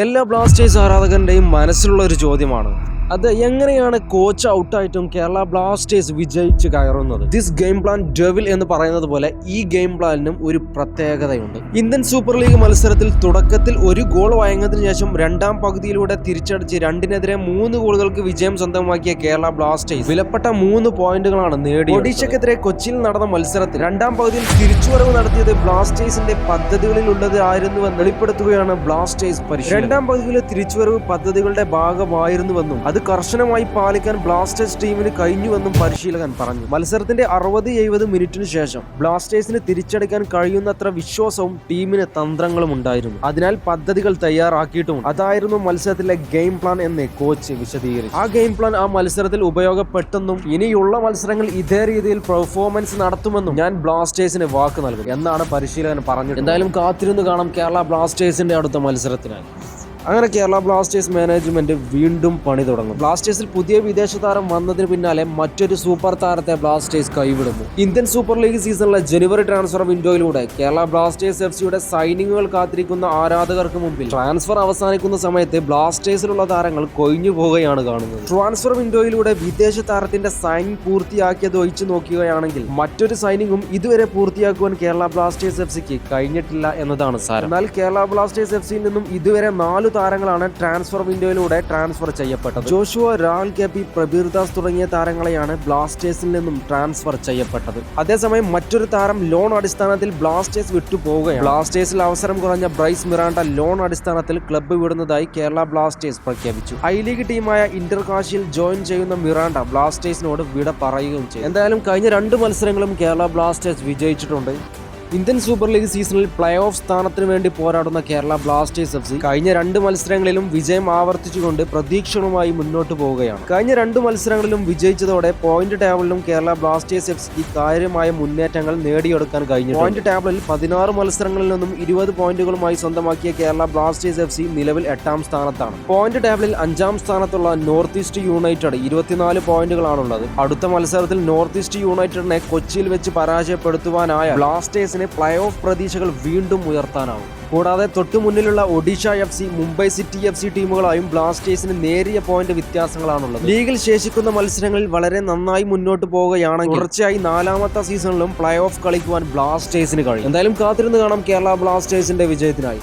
എല്ലാ ബ്ലാസ്റ്റേഴ്സ് ആരാധകന്റെയും മനസ്സിലുള്ള ഒരു ചോദ്യമാണ്. അത് എങ്ങനെയാണ് കോച്ച് ഔട്ടായിട്ടും കേരള ബ്ലാസ്റ്റേഴ്സ് വിജയിച്ച് കയറുന്നത്? ദിസ് ഗെയിം പ്ലാൻ ഡെവിൽ എന്ന് പറയുന്നത് പോലെ ഈ ഗെയിം പ്ലാനിനും ഒരു പ്രത്യേകതയുണ്ട്. ഇന്ത്യൻ സൂപ്പർ ലീഗ് മത്സരത്തിൽ തുടക്കത്തിൽ ഒരു ഗോൾ വഴങ്ങതിനു ശേഷം രണ്ടാം പകുതിയിലൂടെ തിരിച്ചടിച്ച് രണ്ടിനെതിരെ മൂന്ന് ഗോളുകൾക്ക് വിജയം സ്വന്തമാക്കിയ കേരള ബ്ലാസ്റ്റേഴ്സ് വിലപ്പെട്ട മൂന്ന് പോയിന്റുകളാണ് നേടി ഒഡീഷക്കെതിരെ കൊച്ചിയിൽ നടന്ന മത്സരത്തിൽ രണ്ടാം പകുതിയിൽ തിരിച്ചുവരവ് നടത്തിയത് ബ്ലാസ്റ്റേഴ്സിന്റെ പദ്ധതികളിൽ ഉള്ളത് ആയിരുന്നുവെന്ന് വെളിപ്പെടുത്തുകയാണ് ബ്ലാസ്റ്റേഴ്സ് പരിശീലനം രണ്ടാം പകുതിയിലെ തിരിച്ചുവരവ് പദ്ധതികളുടെ ഭാഗമായിരുന്നുവെന്നും അത് കർശനമായി പാലിക്കാൻ ബ്ലാസ്റ്റേഴ്സ് ടീമിന് കഴിഞ്ഞുവെന്നും പരിശീലകൻ പറഞ്ഞു. മത്സരത്തിന്റെ അറുപത് എഴുപത് മിനിറ്റിനു ശേഷം ബ്ലാസ്റ്റേഴ്സിന് തിരിച്ചടിക്കാൻ കഴിയുന്നത്ര വിശ്വാസവും ടീമിന് തന്ത്രങ്ങളും ഉണ്ടായിരുന്നു. അതിനാൽ പദ്ധതികൾ തയ്യാറാക്കിയിട്ടും അതായിരുന്നു മത്സരത്തിലെ ഗെയിം പ്ലാൻ എന്ന് കോച്ച് വിശദീകരിച്ചു. ആ ഗെയിം പ്ലാൻ ആ മത്സരത്തിൽ ഉപയോഗപ്പെട്ടെന്നും ഇനിയുള്ള മത്സരങ്ങൾ ഇതേ രീതിയിൽ പെർഫോമൻസ് നടത്തുമെന്നും ഞാൻ ബ്ലാസ്റ്റേഴ്സിന് വാക്ക് നൽകും എന്നാണ് പരിശീലകൻ പറഞ്ഞത് എന്തായാലും കാത്തിരുന്ന് കാണാം കേരള ബ്ലാസ്റ്റേഴ്സിന്റെ അടുത്ത മത്സരത്തിനായി. അങ്ങനെ കേരള ബ്ലാസ്റ്റേഴ്സ് മാനേജ്മെന്റ് വീണ്ടും പണി തുടങ്ങും. ബ്ലാസ്റ്റേഴ്സിൽ പുതിയ വിദേശ താരം വന്നതിന് പിന്നാലെ മറ്റൊരു സൂപ്പർ താരത്തെ ബ്ലാസ്റ്റേഴ്സ് കൈവിടുന്നു. ഇന്ത്യൻ സൂപ്പർ ലീഗ് സീസണിലെ ജനുവരി ട്രാൻസ്ഫർ വിൻഡോയിലൂടെ കേരള ബ്ലാസ്റ്റേഴ്സ് എഫ് സിയുടെ സൈനിങ്ങുകൾ കാത്തിരിക്കുന്ന ആരാധകർക്ക് മുമ്പിൽ ട്രാൻസ്ഫർ അവസാനിക്കുന്ന സമയത്ത് ബ്ലാസ്റ്റേഴ്സിലുള്ള താരങ്ങൾ കൊഴിഞ്ഞു പോവുകയാണ് കാണുന്നത്. ട്രാൻസ്ഫർ വിൻഡോയിലൂടെ വിദേശ താരത്തിന്റെ സൈനിങ് പൂർത്തിയാക്കിയത് ഒഴിച്ചു നോക്കുകയാണെങ്കിൽ മറ്റൊരു സൈനിങ്ങും ഇതുവരെ പൂർത്തിയാക്കുവാൻ കേരള ബ്ലാസ്റ്റേഴ്സ് എഫ് സിക്ക് കഴിഞ്ഞിട്ടില്ല എന്നതാണ് സാരം. എന്നാൽ കേരള ബ്ലാസ്റ്റേഴ്സ് എഫ് സിയിൽ നിന്നും ഇതുവരെ നാലു താരങ്ങളാണ് ട്രാൻസ്ഫർ വിൻഡോയിലൂടെ ട്രാൻസ്ഫർ ചെയ്യപ്പെട്ടത്. ജോഷുവ രാൽ കെപി പ്രബീർ ദാസ് തുടങ്ങിയ താരങ്ങളെയാണ് ബ്ലാസ്റ്റേഴ്സിൽ നിന്നും ട്രാൻസ്ഫർ ചെയ്യപ്പെട്ടത്. അതേസമയം മറ്റൊരു താരം ലോൺ അടിസ്ഥാനത്തിൽ ബ്ലാസ്റ്റേഴ്സ് വിട്ടുപോവുകയാണ്. ബ്ലാസ്റ്റേഴ്സിൽ അവസരം കുറഞ്ഞ ബ്രൈസ് മിറാണ്ട ലോൺ അടിസ്ഥാനത്തിൽ ക്ലബ്ബ് വിടുന്നതായി കേരള ബ്ലാസ്റ്റേഴ്സ് പ്രഖ്യാപിച്ചു. ഐ ലീഗ് ടീമായ ഇന്റർകാശിയിൽ ജോയിൻ ചെയ്യുന്ന മിറാണ്ട ബ്ലാസ്റ്റേഴ്സിനോട് വിട പറയുകയും ചെയ്തു. എന്തായാലും കഴിഞ്ഞ രണ്ട് മത്സരങ്ങളും കേരള ബ്ലാസ്റ്റേഴ്സ് വിജയിച്ചിട്ടുണ്ട്. ഇന്ത്യൻ സൂപ്പർ ലീഗ് സീസണിൽ പ്ലേ ഓഫ് സ്ഥാനത്തിന് വേണ്ടി പോരാടുന്ന കേരള ബ്ലാസ്റ്റേഴ്സ് എഫ് സി കഴിഞ്ഞ രണ്ട് മത്സരങ്ങളിലും വിജയം ആവർത്തിച്ചുകൊണ്ട് പ്രതീക്ഷണവുമായി മുന്നോട്ട് പോവുകയാണ്. കഴിഞ്ഞ രണ്ട് മത്സരങ്ങളിലും വിജയിച്ചതോടെ പോയിന്റ് ടേബിളിലും കേരള ബ്ലാസ്റ്റേഴ്സ് എഫ് സിക്ക് കാര്യമായ മുന്നേറ്റങ്ങൾ നേടിയെടുക്കാൻ കഴിഞ്ഞു പോയിന്റ് ടേബിളിൽ പതിനാറ് മത്സരങ്ങളിൽ നിന്നും ഇരുപത് പോയിന്റുകളുമായി സ്വന്തമാക്കിയ കേരള ബ്ലാസ്റ്റേഴ്സ് എഫ് സി നിലവിൽ എട്ടാം സ്ഥാനത്താണ്. പോയിന്റ് ടേബിളിൽ അഞ്ചാം സ്ഥാനത്തുള്ള നോർത്ത് ഈസ്റ്റ് യുണൈറ്റഡ് ഇരുപത്തിനാല് പോയിന്റുകളാണുള്ളത് അടുത്ത മത്സരത്തിൽ നോർത്ത് ഈസ്റ്റ് യുണൈറ്റഡിനെ കൊച്ചിയിൽ വെച്ച് പരാജയപ്പെടുത്തുവാനായ ബ്ലാസ്റ്റേഴ്സിന് പ്ലേ ഓഫ് പ്രതീക്ഷകൾ വീണ്ടും ഉയർത്താനാവും. കൂടാതെ തൊട്ടു മുന്നിലുള്ള Odisha F C Mumbai city F C ടീമുകളായും ബ്ലാസ്റ്റേഴ്സിന് നേരിയ പോയിന്റ് വ്യത്യാസങ്ങളാണുള്ളത്. ലീഗിൽ ശേഷിക്കുന്ന മത്സരങ്ങളിൽ വളരെ നന്നായി മുന്നോട്ട് പോവുകയാണെങ്കിൽ തുടർച്ചയായി നാലാമത്തെ സീസണിലും പ്ലേ ഓഫ് കളിക്കുവാൻ ബ്ലാസ്റ്റേഴ്സിന് കഴിയും. എന്തായാലും കാത്തിരുന്ന് കാണാം കേരള ബ്ലാസ്റ്റേഴ്സിന്റെ വിജയത്തിനായി.